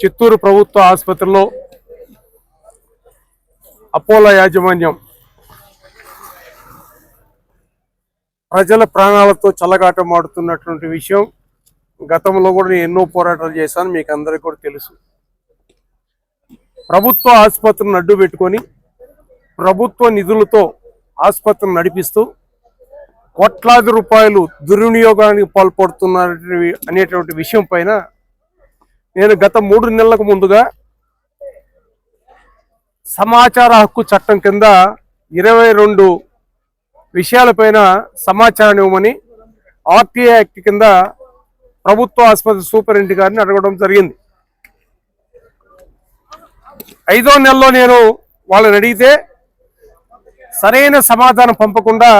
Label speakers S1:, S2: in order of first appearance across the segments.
S1: చిత్తూరు ప్రభుత్వ ఆసుపత్రిలో అపోలో యాజమాన్యం ప్రజల ప్రాణాలతో చల్లగాటమాడుతున్నటువంటి విషయం గతంలో కూడా నేను ఎన్నో పోరాటాలు చేశాను మీకు అందరికీ కూడా తెలుసు. ప్రభుత్వ ఆసుపత్రిని అడ్డు పెట్టుకొని ప్రభుత్వ నిధులతో ఆసుపత్రిని నడిపిస్తూ కోట్లాది రూపాయలు దుర్వినియోగానికి పాల్పడుతున్నారు అనేటువంటి విషయం పైన నేను గత మూడు నెలలకు ముందుగా సమాచార హక్కు చట్టం కింద ఇరవై రెండు విషయాలపైన సమాచారం ఇవ్వమని ఆర్టీఐ యాక్ట్ కింద ప్రభుత్వ ఆసుపత్రి సూపరింటి గారిని అడగడం జరిగింది. ఐదో నెలలో నేను వాళ్ళని అడిగితే సరైన సమాధానం పంపకుండా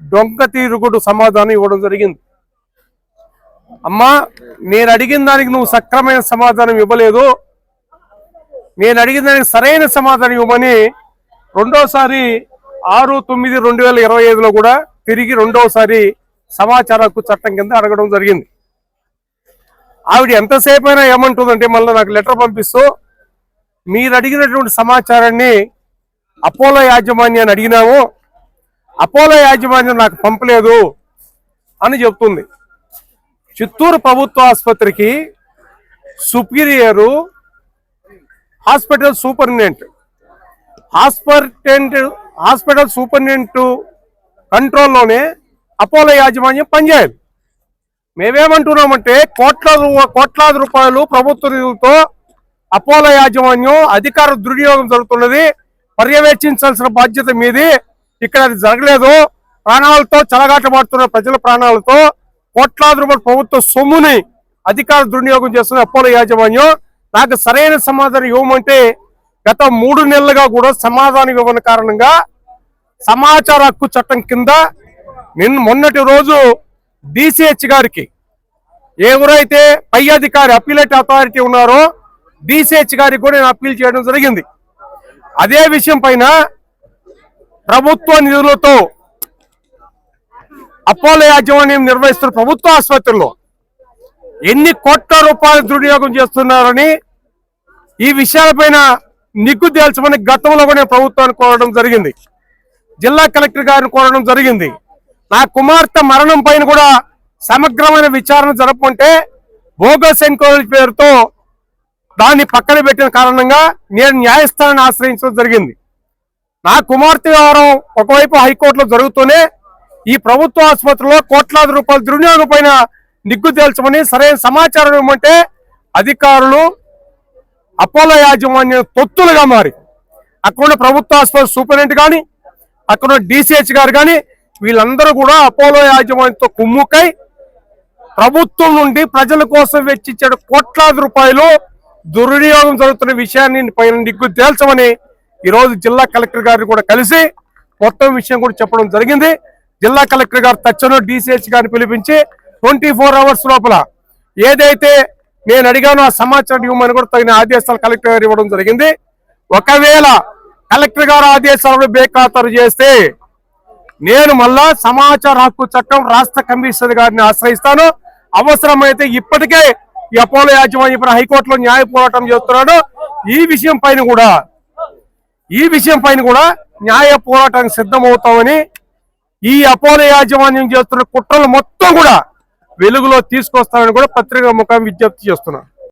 S1: దొంగ తీరుగుడు సమాధానం ఇవ్వడం జరిగింది. అమ్మా నేను అడిగిన దానికి నువ్వు సక్రమైన సమాధానం ఇవ్వలేదు. నేను అడిగిన దానికి సరైన సమాధానం ఇవ్వమని రెండోసారి ఆరు తొమ్మిది రెండు వేల ఇరవై ఐదులో కూడా తిరిగి రెండోసారి సమాచార హక్కు చట్టం కింద అడగడం జరిగింది. ఆవిడ ఎంతసేపు అయినా ఏమంటుందంటే మళ్ళీ నాకు లెటర్ పంపిస్తూ మీరు అడిగినటువంటి సమాచారాన్ని అపోలో యాజమాన్యాన్ని అడిగినాము. అపోలో యాజమాన్యం నాకు పంపలేదు అని చెప్తుంది. చిత్తూరు ప్రభుత్వ ఆసుపత్రికి సుపీరియరు హాస్పిటల్ సూపరింటెండెంట్. హాస్పిటెంట్ హాస్పిటల్ సూపరింటెండెంట్ కంట్రోల్లోనే అపోలో యాజమాన్యం పనిచేయాలి మేమేమంటున్నామంటే కోట్ల కోట్లాది రూపాయలు ప్రభుత్వ నిధులతో అపోలో యాజమాన్యం అధికార దుర్వినియోగం జరుగుతున్నది. పర్యవేక్షించాల్సిన బాధ్యత మీది. ఇక్కడ అది జరగలేదు. ప్రాణాలతో చలగాటమాడుతున్న ప్రజల ప్రాణాలతో కోట్లాది రూపాయల ప్రభుత్వ సొమ్ముని అధికార దుర్వినియోగం చేస్తున్న అపోలో యాజమాన్యం. నాకు సరైన సమాధానం ఇవ్వమంటే గత మూడు నెలలుగా కూడా సమాధానం ఇవ్వని కారణంగా సమాచార హక్కు చట్టం కింద నిన్న మొన్నటి రోజు డిసిహెచ్ గారికి ఎవరైతే పై అధికారి అప్పీలేట్ అథారిటీ ఉన్నారో డిసిహెచ్ గారికి కూడా నేను అప్పీల్ చేయడం జరిగింది. అదే విషయం పైన ప్రభుత్వ నిధులతో అపోలో యాజమాన్యం నిర్వహిస్తున్న ప్రభుత్వ ఆసుపత్రుల్లో ఎన్ని కోట్ల రూపాయలు దుర్వినియోగం చేస్తున్నారని ఈ విషయాలపైన నిగ్గు తేల్చమని గతంలో కూడా ప్రభుత్వాన్ని కోరడం జరిగింది. జిల్లా కలెక్టర్ గారిని కోరడం జరిగింది. నా కుమార్తె మరణం పైన కూడా సమగ్రమైన విచారణ జరపంటే బోగస్ ఎంక్వైరీ పేరుతో దాన్ని పక్కన పెట్టిన కారణంగా నేను న్యాయస్థానాన్ని ఆశ్రయించడం జరిగింది. నా కుమార్తె వ్యవహారం ఒకవైపు హైకోర్టులో జరుగుతూనే ఈ ప్రభుత్వ ఆసుపత్రిలో కోట్లాది రూపాయలు దుర్వినియోగం పైన నిగ్గు తేల్చమని సరైన సమాచారం ఇవ్వమంటే అధికారులు అపోలో యాజమాన్యం తొత్తులుగా మారి అక్కడ ప్రభుత్వ ఆసుపత్రి సూపరింటెండెంట్ కానీ అక్కడ డిసిహెచ్ గారు కానీ వీళ్ళందరూ కూడా అపోలో యాజమాన్యంతో కుమ్ముకై ప్రభుత్వం నుండి ప్రజల కోసం వెచ్చించిన కోట్లాది రూపాయలు దుర్వినియోగం జరుగుతున్న విషయాన్ని పైన నిగ్గు తేల్చమని ఈరోజు జిల్లా కలెక్టర్ గారిని కూడా కలిసి మొత్తం విషయం కూడా చెప్పడం జరిగింది. జిల్లా కలెక్టర్ గారు తచ్చను డిసిహెచ్ గారిని పిలిపించి ట్వంటీ ఫోర్ అవర్స్ లోపల ఏదైతే నేను అడిగానో ఆ సమాచారం ఇవ్వమని కూడా తగిన ఆదేశాలు కలెక్టర్ గారు ఇవ్వడం జరిగింది. ఒకవేళ కలెక్టర్ గారు ఆదేశాలను బేఖాతరు చేస్తే నేను మళ్ళా సమాచార హక్కు చట్టం రాష్ట్ర కమిషనర్ గారిని ఆశ్రయిస్తాను. అవసరమైతే ఇప్పటికే ఈ అపోలో యాజమాన్యం ఇప్పుడు హైకోర్టులో న్యాయ పోరాటం చేస్తున్నాడు. ఈ విషయం పైన కూడా ఈ విషయం పైన కూడా న్యాయ పోరాటానికి సిద్ధమవుతామని ఈ అపోలో యాజమాన్యం చేస్తున్న కుట్రలు మొత్తం కూడా వెలుగులో తీసుకొస్తామని కూడా పత్రికా ముఖం విజ్ఞప్తి చేస్తున్నాను